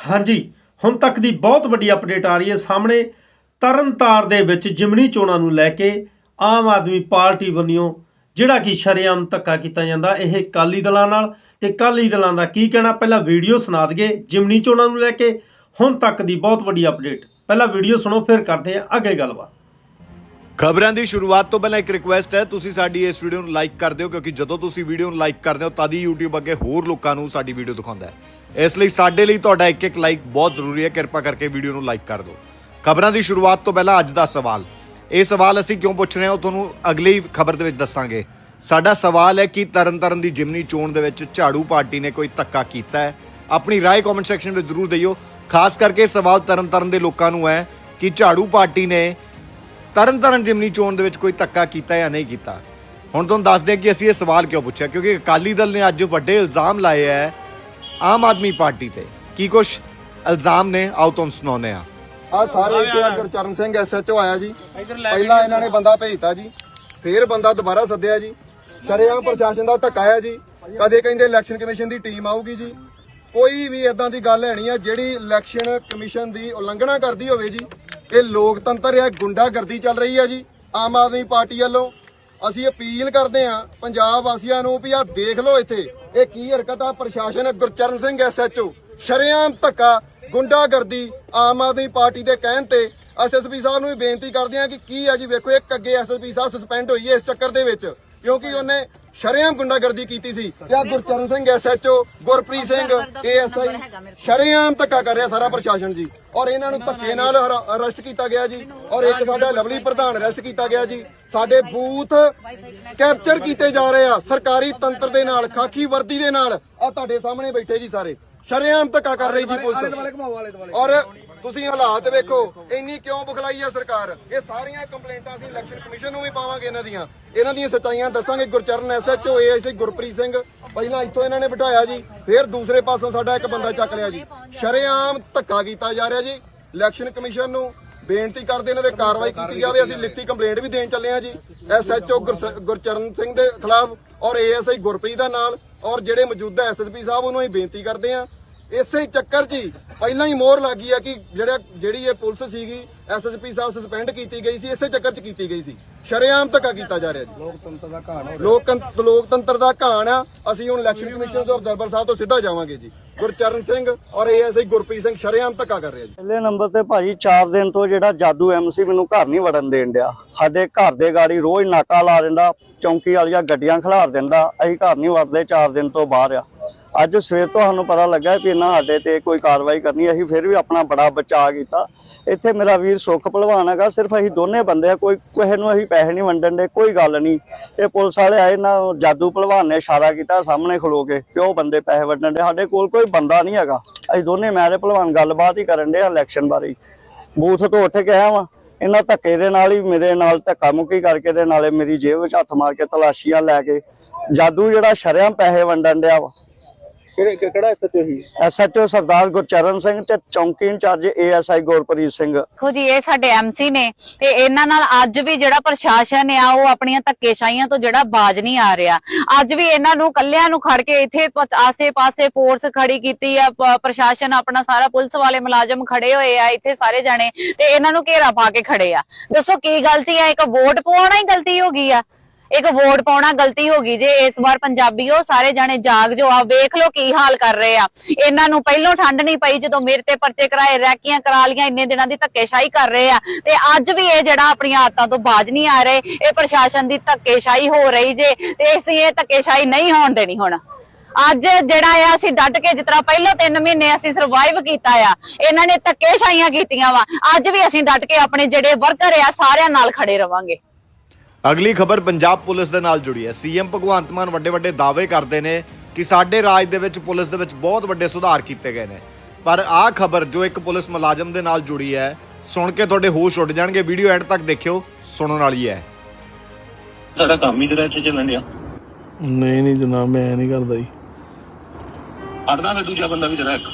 ਹਾਂਜੀ, ਹੁਣ ਤੱਕ ਦੀ ਬਹੁਤ ਵੱਡੀ ਅਪਡੇਟ ਆ ਰਹੀ ਹੈ ਸਾਹਮਣੇ। ਤਰਨਤਾਰ ਦੇ ਵਿੱਚ ਜਿਮਣੀ ਚੋਣਾਂ ਨੂੰ ਲੈ ਕੇ ਆਮ ਆਦਮੀ ਪਾਰਟੀ ਵੱਲੋਂ ਜਿਹੜਾ ਕਿ ਸ਼ਰੇਆਮ ਧੱਕਾ ਕੀਤਾ ਜਾਂਦਾ, ਇਹ ਕਾਲੀ ਦਲਾਂ ਨਾਲ। ਤੇ ਕਾਲੀ ਦਲਾਂ ਦਾ ਕੀ ਕਹਿਣਾ? ਪਹਿਲਾਂ ਵੀਡੀਓ ਸੁਣਾ ਦਈਏ ਜਿਮਣੀ ਚੋਣਾਂ ਨੂੰ ਲੈ ਕੇ। ਹੁਣ ਤੱਕ ਦੀ ਬਹੁਤ ਵੱਡੀ ਅਪਡੇਟ ਪਹਿਲਾਂ ਵੀਡੀਓ ਸੁਣੋ, ਫਿਰ ਕਰਦੇ ਹਾਂ ਅੱਗੇ ਗੱਲਬਾਤ। ਖਬਰਾਂ ਦੀ ਸ਼ੁਰੂਆਤ ਤੋਂ ਪਹਿਲਾਂ ਇੱਕ ਰਿਕੁਐਸਟ ਹੈ, ਤੁਸੀਂ ਸਾਡੀ ਇਸ ਵੀਡੀਓ ਨੂੰ ਲਾਈਕ ਕਰ ਦਿਓ, ਕਿਉਂਕਿ ਜਦੋਂ ਤੁਸੀਂ ਵੀਡੀਓ ਨੂੰ ਲਾਈਕ ਕਰਦੇ ਹੋ ਤਦ ਹੀ YouTube ਅੱਗੇ ਹੋਰ ਲੋਕਾਂ ਨੂੰ ਸਾਡੀ ਵੀਡੀਓ ਦਿਖਾਉਂਦਾ ਹੈ। ਇਸ ਲਈ ਸਾਡੇ ਲਈ ਤੁਹਾਡਾ ਇੱਕ ਇੱਕ ਲਾਈਕ ਬਹੁਤ ਜ਼ਰੂਰੀ ਹੈ। ਕਿਰਪਾ ਕਰਕੇ ਵੀਡੀਓ ਨੂੰ ਲਾਈਕ ਕਰ ਦਿਓ। ਖਬਰਾਂ ਦੀ ਸ਼ੁਰੂਆਤ ਤੋਂ ਪਹਿਲਾਂ ਅੱਜ ਦਾ ਸਵਾਲ। ਇਹ ਸਵਾਲ ਅਸੀਂ ਕਿਉਂ ਪੁੱਛ ਰਹੇ ਹਾਂ? ਉਹ ਤੁਹਾਨੂੰ ਅਗਲੀ ਖਬਰ ਦੇ ਵਿੱਚ ਦੱਸਾਂਗੇ। ਸਾਡਾ ਸਵਾਲ ਹੈ ਕਿ ਤਰਨਤਾਰਨ ਦੀ ਜਿਮਨੀ ਚੋਣ ਦੇ ਵਿੱਚ ਝਾੜੂ ਪਾਰਟੀ ਨੇ ਕੋਈ ਧੱਕਾ ਕੀਤਾ ਹੈ? ਆਪਣੀ ਰਾਏ ਕਮੈਂਟ ਸੈਕਸ਼ਨ ਵਿੱਚ ਜ਼ਰੂਰ ਦਿਓ। ਖਾਸ ਕਰਕੇ ਸਵਾਲ ਤਰਨਤਾਰਨ ਦੇ ਲੋਕਾਂ ਨੂੰ ਹੈ ਕਿ ਝਾੜੂ ਪਾਰਟੀ ਨੇ ਤਰਨਤਾਰਨ ਜਿਮਨੀ ਚੋਣ ਦੇ ਵਿੱਚ ਕੋਈ ਧੱਕਾ ਕੀਤਾ ਜਾਂ ਨਹੀਂ ਕੀਤਾ। ਹੁਣ ਤੁਹਾਨੂੰ ਦੱਸਦੇ ਹਾਂ ਕਿ ਅਸੀਂ ਇਹ ਸਵਾਲ ਕਿਉਂ ਪੁੱਛਿਆ, ਕਿਉਂਕਿ ਅਕਾਲੀ ਦਲ ਨੇ ਅੱਜ ਵੱਡੇ ਇਲਜ਼ਾਮ ਲਾਏ ਹੈ ਆਮ ਆਦਮੀ ਪਾਰਟੀ ਤੇ ਕੀ ਕੁਛ ਇਲਜ਼ਾਮ ਨੇ ਆਓ ਤੁਹਾਨੂੰ ਸੁਣਾਉਂਦੇ ਆ ਆ ਸਾਰੇ ਇੱਥੇ ਆ ਗੁਰਚਰਨ ਸਿੰਘ ਐਸਐਚਓ ਆਇਆ ਜੀ। ਪਹਿਲਾਂ ਇਹਨਾਂ ਨੇ ਬੰਦਾ ਭੇਜਤਾ ਜੀ। ਫੇਰ ਬੰਦਾ ਦੁਬਾਰਾ ਸੱਦਿਆ ਜੀ। ਸ਼ਰੇਆਮ ਪ੍ਰਸ਼ਾਸਨ ਦਾ ਧੱਕਾ ਹੈ ਜੀ। ਕਦੇ ਕਹਿੰਦੇ ਇਲੈਕਸ਼ਨ ਕਮਿਸ਼ਨ ਦੀ ਟੀਮ ਆਊਗੀ ਜੀ। ਕੋਈ ਵੀ ਇਦਾਂ ਦੀ ਗੱਲ ਹੈਣੀ ਆ ਜਿਹੜੀ ਇਲੈਕਸ਼ਨ ਕਮਿਸ਼ਨ ਦੀ ਉਲੰਘਣਾ ਕਰਦੀ ਹੋਵੇ ਜੀ ਇਹ ਲੋਕਤੰਤਰ ਹੈ ਗੁੰਡਾਗਰਦੀ ਚੱਲ ਰਹੀ ਹੈ ਜੀ ਆਮ ਆਦਮੀ ਪਾਰਟੀ ਵੱਲੋਂ। ਅਸੀਂ ਅਪੀਲ ਕਰਦੇ ਹਾਂ ਪੰਜਾਬ ਵਾਸੀਆਂ ਨੂੰ ਵੀ ਆ ਦੇਖ ਲਓ ਇੱਥੇ। ਇਹ ਕੀ ਹਰਕਤ ਆ? ਪ੍ਰਸ਼ਾਸਨ ਗੁਰਚਰਨ ਸਿੰਘ ਐਸਐਚਓ ਸ਼ਰੇਆਮ ਧੱਕਾ, ਗੁੰਡਾਗਰਦੀ ਆਮ ਆਦਮੀ ਪਾਰਟੀ ਦੇ ਕਹਿਣ ਤੇ ਐਸਐਸਪੀ ਸਾਹਿਬ ਨੂੰ ਵੀ ਬੇਨਤੀ ਕਰਦੇ ਹਾਂ ਕਿ ਕੀ ਆ ਜੀ, ਵੇਖੋ, ਇੱਕ ਅੱਗੇ ਐਸਐਸਪੀ ਸਾਹਿਬ ਸਸਪੈਂਡ ਹੋਈ ਹੈ ਇਸ ਚੱਕਰ ਦੇ ਵਿੱਚ, ਕਿਉਂਕਿ ਉਹਨੇ ਸ਼ਰੇਆਮ ਗੁੰਡਾਗਰਦੀ ਕੀਤੀ ਸੀ। ਤੇ ਆ ਗੁਰਚਰਨ ਸਿੰਘ ਐਸਐਚਓ ਗੁਰਪ੍ਰੀਤ ਸਿੰਘ ਏਐਸਆਈ ਸ਼ਰੇਆਮ ਧੱਕਾ ਕਰ ਰਿਹਾ ਸਾਰਾ ਪ੍ਰਸ਼ਾਸਨ ਜੀ। ਔਰ ਇਹਨਾਂ ਨੂੰ ਧੱਕੇ ਨਾਲ ਅਰੈਸਟ ਕੀਤਾ ਗਿਆ ਜੀ। ਔਰ ਇੱਕ ਸਾਡਾ ਲਵਲੀ ਪ੍ਰਧਾਨ ਅਰੈਸਟ ਕੀਤਾ ਗਿਆ ਜੀ। ਸਾਡੇ ਬੂਥ ਕੈਪਚਰ ਕੀਤੇ ਜਾ ਰਹੇ ਆ। ਸਰਕਾਰੀ ਤੰਤਰ ਦੇ ਨਾਲ ਖਾਕੀ ਵਰਦੀ ਦੇ ਨਾਲ। ਆ ਤੁਹਾਡੇ ਸਾਹਮਣੇ ਬੈਠੇ ਜੀ ਸਾਰੇ। ਸ਼ਰੇਆਮ ਧੱਕਾ ਕਰ ਰਹੀ ਜੀ ਪੁਲਿਸ। ਔਰ ਤੁਸੀਂ ਹਾਲਾਤ ਵੇਖੋ ਇੰਨੀ ਕਿਉਂ ਬੁਖਲਾਈ ਆ ਸਰਕਾਰ? ਇਹ ਸਾਰੀਆਂ ਕੰਪਲੇਂਟਾਂ ਅਸੀਂ ਇਲੈਕਸ਼ਨ ਕਮਿਸ਼ਨ ਨੂੰ ਵੀ ਪਾਵਾਂਗੇ ਇਹਨਾਂ ਦੀਆਂ। ਇਹਨਾਂ ਦੀਆਂ ਸੱਚਾਈਆਂ ਦੱਸਾਂਗੇ। ਗੁਰਚਰਨ ਐਸਐਚਓ ਏਐਸਆਈ ਗੁਰਪ੍ਰੀਤ ਸਿੰਘ ਪਹਿਲਾਂ ਇੱਥੋਂ ਇਹਨਾਂ ਨੇ ਬਿਠਾਇਆ ਜੀ ਫਿਰ ਦੂਸਰੇ ਪਾਸੋਂ ਸਾਡਾ ਇੱਕ ਬੰਦਾ ਚੱਕ ਲਿਆ ਜੀ। ਸ਼ਰੇਆਮ ਧੱਕਾ ਕੀਤਾ ਜਾ ਰਿਹਾ ਜੀ। ਇਲੈਕਸ਼ਨ ਕਮਿਸ਼ਨ ਨੂੰ ਬੇਨਤੀ ਕਰਦੇ ਇਹਨਾਂ ਤੇ ਕਾਰਵਾਈ ਕੀਤੀ ਜਾਵੇ ਅਸੀਂ ਲਿਖਤੀ ਕੰਪਲੇਂਟ ਵੀ ਦੇਣ ਚੱਲੇ ਆ ਜੀ। ਐਸਐਚਓ ਗੁਰਚਰਨ ਸਿੰਘ ਦੇ ਖਿਲਾਫ ਔਰ ਏਐਸਆਈ ਗੁਰਪ੍ਰੀਤ ਦਾ ਨਾਲ ਔਰ ਜਿਹੜੇ ਮੌਜੂਦਾ ਐਸਐਸਪੀ ਸਾਹਿਬ ਉਹਨੂੰ ਅਸੀਂ ਬੇਨਤੀ ਕਰਦੇ ਆ ਇਸੇ ਹੀ ਚੱਕਰ 'ਚ ਹੀ ਪਹਿਲਾਂ ਹੀ ਮੋਹਰ ਲੱਗੀ ਆ ਕਿ ਜਿਹੜਾ ਜਿਹੜੀ ਇਹ ਪੁਲਿਸ ਸੀਗੀ ਐਸਐਸਪੀ ਸਾਹਿਬ ਸਸਪੈਂਡ ਕੀਤੀ ਗਈ ਸੀ ਇਸੇ ਚੱਕਰ 'ਚ ਕੀਤੀ ਗਈ ਸੀ। ਸ਼ਰੇਆਮ ਧੱਕਾ ਕੀਤਾ ਜਾ ਰਿਹਾ ਜੀ। ਲੋਕਤੰਤਰ ਦਾ ਘਾਣ ਲੋਕਤੰਤਰ ਲੋਕਤੰਤਰ ਦਾ ਘਾਣ ਆ ਅਸੀਂ ਹੁਣ ਇਲੈਕਸ਼ਨ ਕਮਿਸ਼ਨ ਤੋਂ ਅਬਜ਼ਰਵਰ ਸਾਹਿਬ ਤੋਂ ਸਿੱਧਾ ਜਾਵਾਂਗੇ ਜੀ। ਗੁਰਚਰਨ ਸਿੰਘ ਔਰ ਏਐਸਆਈ ਗੁਰਪ੍ਰੀਤ ਸਿੰਘ ਸ਼ਰੇਆਮ ਧੱਕਾ ਕਰ ਰਿਹਾ ਜੀ। ਪਹਿਲੇ ਨੰਬਰ ਤੇ ਭਾਜੀ 4 ਦਿਨ ਤੋਂ ਜਿਹੜਾ ਜਾਦੂ ਐਮਸੀ ਮੈਨੂੰ ਘਰ ਨਹੀਂ ਵੜਨ ਦੇਣ ਡਿਆ। ਸਾਡੇ ਘਰ ਦੇ ਗਾੜੀ ਰੋਜ਼ ਨਾਕਾ ਲਾ ਦਿੰਦਾ ਚੌਂਕੀ ਵਾਲੀਆਂ ਗੱਡੀਆਂ ਖਿਲਾਰ ਦਿੰਦਾ ਅਸੀਂ ਘਰ ਨਹੀਂ ਵੜਦੇ 4 ਦਿਨ ਤੋਂ ਬਾਹਰ ਆ। ਅੱਜ ਸਵੇਰ ਤੋਂ ਸਾਨੂੰ ਪਤਾ ਲੱਗਾ ਵੀ ਇਹਨਾਂ ਸਾਡੇ ਤੇ ਕੋਈ ਕਾਰਵਾਈ ਕਰਨੀ, ਅਸੀਂ ਫਿਰ ਵੀ ਆਪਣਾ ਬੜਾ ਬਚਾਅ ਕੀਤਾ। ਇੱਥੇ ਮੇਰਾ ਵੀਰ ਸੁੱਖ ਭਲਵਾਨ ਹੈਗਾ, ਸਿਰਫ ਅਸੀਂ ਦੋਨੇ ਬੰਦੇ ਆ, ਕੋਈ ਕਿਸੇ ਨੂੰ ਅਸੀਂ ਪੈਸੇ ਨਹੀਂ ਵੰਡਣ ਦੇ, ਕੋਈ ਗੱਲ ਨਹੀਂ। ਇਹ ਪੁਲਿਸ ਵਾਲੇ ਆਏ ਨਾ ਜਾਦੂ ਭਲਵਾਨ ਨੇ ਇਸ਼ਾਰਾ ਕੀਤਾ ਸਾਹਮਣੇ ਖਲੋ ਕੇ ਕਿ ਉਹ ਬੰਦੇ ਪੈਸੇ ਵੰਡਣ ਦੇ। ਸਾਡੇ ਕੋਲ ਕੋਈ ਬੰਦਾ ਨਹੀਂ ਹੈਗਾ। ਅਸੀਂ ਦੋਨੇ, ਮੈਂ ਤੇ ਭਲਵਾਨ, ਗੱਲਬਾਤ ਹੀ ਕਰਨ ਦੇ ਇਲੈਕਸ਼ਨ ਬਾਰੇ। ਬੂਥ ਤੋਂ ਉੱਠ ਕੇ ਆਇਆ ਵਾਂ। ਇਹਨਾਂ ਧੱਕੇ ਦੇ ਨਾਲ ਹੀ ਮੇਰੇ ਨਾਲ ਧੱਕਾ ਮੁੱਕੀ ਕਰਕੇ ਦੇ ਨਾਲੇ ਮੇਰੀ ਜੇਬ ਵਿੱਚ ਹੱਥ ਮਾਰ ਕੇ ਤਲਾਸ਼ੀਆਂ ਲੈ ਕੇ ਜਾਦੂ ਜਿਹੜਾ ਸ਼ਰਿਆਂ ਪੈਸੇ ਵੰਡਣ ਡਿਆ ਵਾ। ਕਿਹੜੇ ਕਿਹੜਾ ਐਸਐਚਓ ਸੀ ਐਸਐਚਓ ਸਰਦਾਰ ਗੁਰਚਰਨ ਸਿੰਘ ਤੇ ਚੌਂਕੀ ਇੰਚਾਰਜ ਏਐਸਆਈ ਗੁਰਪ੍ਰੀਤ ਸਿੰਘ। ਦੇਖੋ ਜੀ ਇਹ ਸਾਡੇ ਐਮਸੀ ਨੇ ਤੇ ਇਹਨਾਂ ਨਾਲ ਅੱਜ ਵੀ ਜਿਹੜਾ ਪ੍ਰਸ਼ਾਸਨ ਆ ਉਹ ਆਪਣੀਆਂ ਧੱਕੇਸ਼ਾਹੀਆਂ ਤੋਂ ਜਿਹੜਾ ਬਾਜ ਨਹੀਂ ਆ ਰਿਹਾ। ਅੱਜ ਵੀ ਇਹਨਾਂ ਨੂੰ ਕੱਲਿਆਂ ਨੂੰ ਖੜ ਕੇ ਇੱਥੇ ਪ- ਆਸੇ-ਪਾਸੇ ਫੋਰਸ ਖੜੀ ਕੀਤੀ ਆ ਪ- ਪ੍ਰਸ਼ਾਸਨ ਆਪਣਾ ਸਾਰਾ ਪੁਲਿਸ ਵਾਲੇ ਮੁਲਾਜ਼ਮ ਖੜੇ ਹੋਏ ਆ ਇੱਥੇ ਸਾਰੇ ਜਾਣੇ ਤੇ ਇਹਨਾਂ ਨੂੰ ਘੇਰਾ ਪਾ ਕੇ ਖੜੇ ਆ। ਦੱਸੋ ਕੀ ਗਲਤੀ ਆ? ਇੱਕ ਵੋਟ ਪਾਉਣਾ ਹੀ ਗਲਤੀ ਹੋ ਗਈ ਆ। ਇੱਕ ਵੋਟ ਪਾਉਣਾ ਗਲਤੀ ਹੋ ਗਈ ਜੇ ਇਸ ਵਾਰ ਪੰਜਾਬੀਓ ਸਾਰੇ ਜਾਣੇ ਜਾਗ ਜੋ ਆ, ਵੇਖ ਲਓ ਕੀ ਹਾਲ ਕਰ ਰਹੇ ਆ। ਇਹਨਾਂ ਨੂੰ ਪਹਿਲੋਂ ਠੰਡ ਨਹੀਂ ਪਈ ਜਦੋਂ ਮੇਰੇ ਤੇ ਪਰਚੇ ਕਰਾਏ, ਰੈਕੀਆਂ ਕਰਾ ਲੀਆਂ, ਇੰਨੇ ਦਿਨਾਂ ਦੀ ਧੱਕੇਸ਼ਾਹੀ ਕਰ ਰਹੇ ਆ। ਤੇ ਅੱਜ ਵੀ ਇਹ ਜਿਹੜਾ ਆਪਣੀਆਂ ਆਦਤਾਂ ਤੋਂ ਬਾਜ ਨਹੀਂ ਆ ਰਹੇ, ਇਹ ਪ੍ਰਸ਼ਾਸਨ ਦੀ ਧੱਕੇਸ਼ਾਹੀ ਹੋ ਰਹੀ ਜੇ, ਤੇ ਅਸੀਂ ਇਹ ਧੱਕੇਸ਼ਾਹੀ ਨਹੀਂ ਹੋਣ ਦੇਣੀ ਹੁਣ। ਅੱਜ ਜਿਹੜਾ ਆ, ਅਸੀਂ ਡੱਟ ਕੇ ਜਿਸ ਤਰ੍ਹਾਂ ਪਹਿਲਾਂ 3 ਮਹੀਨੇ ਅਸੀਂ ਸਰਵਾਈਵ ਕੀਤਾ ਆ, ਇਹਨਾਂ ਨੇ ਧੱਕੇਸ਼ਾਹੀਆਂ ਕੀਤੀਆਂ ਵਾ। ਅੱਜ ਵੀ ਅਸੀਂ ਡੱਟ ਕੇ ਆਪਣੇ ਜਿਹੜੇ ਵਰਕਰ ਆ, ਸਾਰਿਆਂ ਨਾਲ ਖੜੇ ਰਵਾਂਗੇ। ਅਗਲੀ ਖਬਰ ਪੰਜਾਬ ਪੁਲਿਸ ਦੇ ਨਾਲ ਜੁੜੀ ਹੈ। ਸੀਐਮ ਭਗਵੰਤ ਮਾਨ ਵੱਡੇ ਵੱਡੇ ਦਾਅਵੇ ਕਰਦੇ ਨੇ ਕਿ ਸਾਡੇ ਰਾਜ ਦੇ ਵਿੱਚ ਪੁਲਿਸ ਦੇ ਵਿੱਚ ਬਹੁਤ ਵੱਡੇ ਸੁਧਾਰ ਕੀਤੇ ਗਏ ਨੇ। ਪਰ ਆਹ ਖਬਰ ਜੋ ਇੱਕ ਪੁਲਿਸ ਮੁਲਾਜ਼ਮ ਦੇ ਨਾਲ ਜੁੜੀ ਹੈ ਸੁਣ ਕੇ ਤੁਹਾਡੇ ਹੋਸ਼ ਉੱਡ ਜਾਣਗੇ। ਵੀਡੀਓ ਐਂਡ ਤੱਕ ਦੇਖਿਓ ਸੁਣਨ ਵਾਲੀ ਹੈ। ਸਾਡਾ ਕੰਮ ਹੀ ਜਿਹੜਾ ਇੱਥੇ ਚੱਲਣ ਡਿਆ। ਨਹੀਂ ਨਹੀਂ ਜਨਾਬ ਮੈਂ ਨਹੀਂ ਕਰਦਾ ਜੀ। ਫੜਨਾ ਮੈਂ ਦੂਜਾ ਬੰਦਾ ਵੀ ਜਿਹੜਾ ਇੱਕ।